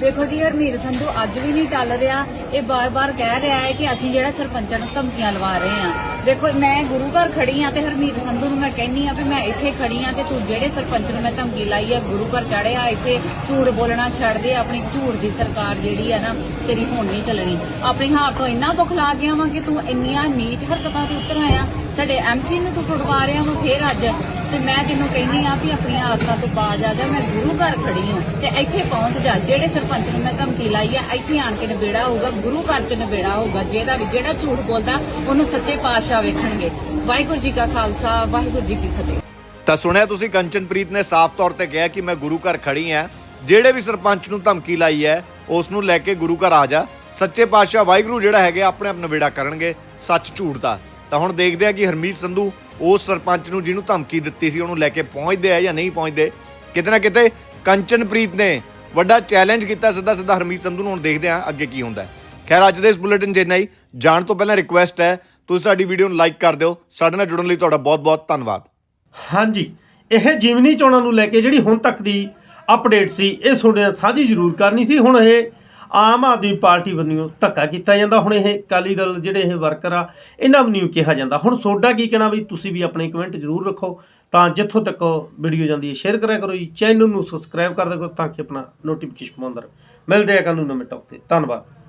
ਦੇਖੋ ਜੀ, ਹਰਮੀਤ ਸੰਧੂ ਅੱਜ ਵੀ ਨਹੀਂ ਟੱਲ ਰਿਹਾ। ਇਹ ਬਾਰ-ਬਾਰ ਕਹਿ ਰਿਹਾ ਹੈ ਕਿ ਅਸੀਂ ਜਿਹੜਾ ਸਰਪੰਚਾਂ ਨੂੰ ਧਮਕੀਆਂ ਲਵਾ ਰਹੇ ਹਾਂ। ਦੇਖੋ, ਮੈਂ ਗੁਰੂ ਘਰ ਖੜੀ ਆ ਤੇ ਹਰਮੀਤ ਸੰਧੂ ਨੂੰ ਮੈਂ ਕਹਿੰਨੀ ਆ ਵੀ ਮੈਂ ਇੱਥੇ ਖੜੀ ਆ ਤੇ ਤੂੰ ਜਿਹੜੇ ਸਰਪੰਚ ਨੂੰ ਮੈਂ ਧਮਕੀ ਲਾਈ ਆ, ਗੁਰੂ ਘਰ ਚੜਿਆ ਇੱਥੇ ਝੂਠ ਬੋਲਣਾ ਛੱਡ ਦੇ, ਆਪਣੀ ਝੂਠ ਦੀ ਸਰਕਾਰ ਜਿਹੜੀ ਆ ਨਾ, ਤੇਰੀ ਹੁਣ ਨਹੀਂ ਚੱਲਣੀ। ਆਪਣੀ ਹਾਰ ਤੋਂ ਇੰਨਾ ਬੁਖਲਾ ਗਿਆ ਵਾਂ ਕਿ ਤੂੰ ਇੰਨੀਆਂ ਨੀਚ ਹਰਕਤਾਂ ਤੇ ਉਤਰ ਆਇਆ। ਸਾਡੇ ਐਮਸੀ ਨੂੰ ਤੂੰ ਫੜਵਾ ਰਿਹਾ ਵਾ ਫੇਰ ਅੱਜ। ਤੇ ਮੈਂ ਤੈਨੂੰ ਕਹਿੰਦੀ ਆ ਵੀ ਆਪਣੀਆਂ ਆਦਤਾਂ ਤੋਂ ਬਾਜ ਆ ਜਾ, ਮੈਂ ਗੁਰੂ ਘਰ ਖੜੀ ਹਾਂ ਤੇ ਇੱਥੇ ਪਹੁੰਚ ਜਾ। ਜਿਹੜੇ ਸਰਪੰਚ ਨੂੰ ਮੈਂ ਧਮਕੀ ਲਾਈ ਆ, ਇੱਥੇ ਆਣ ਕੇ ਨਿਬੇੜਾ ਹੋਊਗਾ, ਗੁਰੂ ਘਰ ਚ ਨਿਬੇੜਾ ਹੋਊਗਾ, ਜਿਹਦਾ ਵੀ ਜਿਹੜਾ ਝੂਠ ਬੋਲਦਾ, ਉਹਨੂੰ ਸੱਚੇ ਪਾਤਸ਼ਾਹ ਵੇਖਣਗੇ। ਵਾਹਿਗੁਰੂ ਜੀ ਕਾ ਖਾਲਸਾ, ਵਾਹਿਗੁਰੂ ਜੀ ਕੀ ਫਤਿਹ। ਤਾਂ ਸੁਣਿਆ ਤੁਸੀਂ, ਕੰਚਨਪ੍ਰੀਤ ਨੇ ਸਾਫ਼ ਤੌਰ ਤੇ ਕਿਹਾ ਕਿ ਮੈਂ ਗੁਰੂ ਘਰ ਖੜੀ ਆ। ਜਿਹੜੇ ਵੀ ਸਰਪੰਚ ਨੂੰ ਧਮਕੀ ਲਾਈ ਹੈ ਉਸ ਨੂੰ ਲੈ ਕੇ ਗੁਰੂ ਘਰ ਆ ਜਾ। ਸੱਚੇ ਪਾਤਸ਼ਾਹ ਵਾਹਿਗੁਰੂ ਜਿਹੜਾ ਹੈਗੇ ਆਪਣੇ ਆਪ ਨਵੇੜਾ ਕਰਨਗੇ। ਸੱਚ ਝੂਠ ਦਾ। ਤਾਂ ਹੁਣ ਦੇਖਦੇ ਆ ਕਿ ਹਰਮੀਤ ਸੰਧੂ ਉਸ ਸਰਪੰਚ ਨੂੰ ਜਿਹਨੂੰ ਧਮਕੀ ਦਿੱਤੀ ਸੀ, ਉਹਨੂੰ ਲੈ ਕੇ ਪਹੁੰਚਦੇ ਆ ਜਾਂ ਨਹੀਂ ਪਹੁੰਚਦੇ, ਕਿਤੇ ਨਾ ਕਿਤੇ ਕੰਚਨਪ੍ਰੀਤ ਨੇ ਵੱਡਾ ਚੈਲੰਜ ਕੀਤਾ ਸਿੱਧਾ ਸਿੱਧਾ ਹਰਮੀਤ ਸੰਧੂ ਨੂੰ, ਹੁਣ ਦੇਖਦੇ ਆ ਅੱਗੇ ਕੀ ਹੁੰਦਾ ਖੈਰ, ਅੱਜ ਦੇ ਇਸ ਬੁਲੇਟਿਨ ਜਿੰਨਾ ਹੀ। ਜਾਣ ਤੋਂ ਪਹਿਲਾਂ ਰਿਕੁਐਸਟ ਹੈ, ਤੁਸੀਂ ਸਾਡੀ ਵੀਡੀਓ ਨੂੰ ਲਾਈਕ ਕਰ ਦਿਓ। ਸਾਡੇ ਨਾਲ ਜੁੜਨ ਲਈ ਤੁਹਾਡਾ ਬਹੁਤ-ਬਹੁਤ ਧੰਨਵਾਦ। ਹਾਂਜੀ, ਇਹ ਜਿਮਨੀ ਚੋਣਾਂ ਨੂੰ ਲੈ ਕੇ ਜਿਹੜੀ ਹੁਣ ਤੱਕ ਦੀ ਅਪਡੇਟ ਸੀ, ਇਹ ਤੁਹਾਡੇ ਨਾਲ ਸਾਂਝੀ ਜ਼ਰੂਰ ਕਰਨੀ ਸੀ। ਹੁਣ ਇਹ ਆਮ ਆਦਮੀ ਪਾਰਟੀ ਵੱਲੋਂ ਧੱਕਾ ਕੀਤਾ ਜਾਂਦਾ। ਹੁਣ ਇਹ ਅਕਾਲੀ ਦਲ ਜਿਹੜੇ ਇਹ ਵਰਕਰ ਆ, ਇਹਨਾਂ ਵੱਲੋਂ ਕਿਹਾ ਜਾਂਦਾ। ਹੁਣ ਸੋਡਾ ਕੀ ਕਹਿਣਾ ਵੀ ਤੁਸੀਂ ਵੀ ਆਪਣੇ ਕਮੈਂਟ ਜ਼ਰੂਰ ਰੱਖੋ, ਤਾਂ ਜਿੱਥੋਂ ਤੱਕ ਵੀਡੀਓ ਜਾਂਦੀ ਹੈ, ਸ਼ੇਅਰ ਕਰਿਆ ਕਰੋ ਜੀ। ਚੈਨਲ ਨੂੰ ਸਬਸਕ੍ਰਾਈਬ ਕਰ ਦਿਆ ਕਰੋ ਤਾਂ ਕਿ ਆਪਣਾ ਨੋਟੀਫਿਕੇਸ਼ਨ ਪਾਉਂਦਾ ਰਹੇ। ਮਿਲਦੇ ਆ ਕੱਲ੍ਹ ਨੂੰ ਨਵੇਂ ਟੌਪ ਤੇ। ਧੰਨਵਾਦ।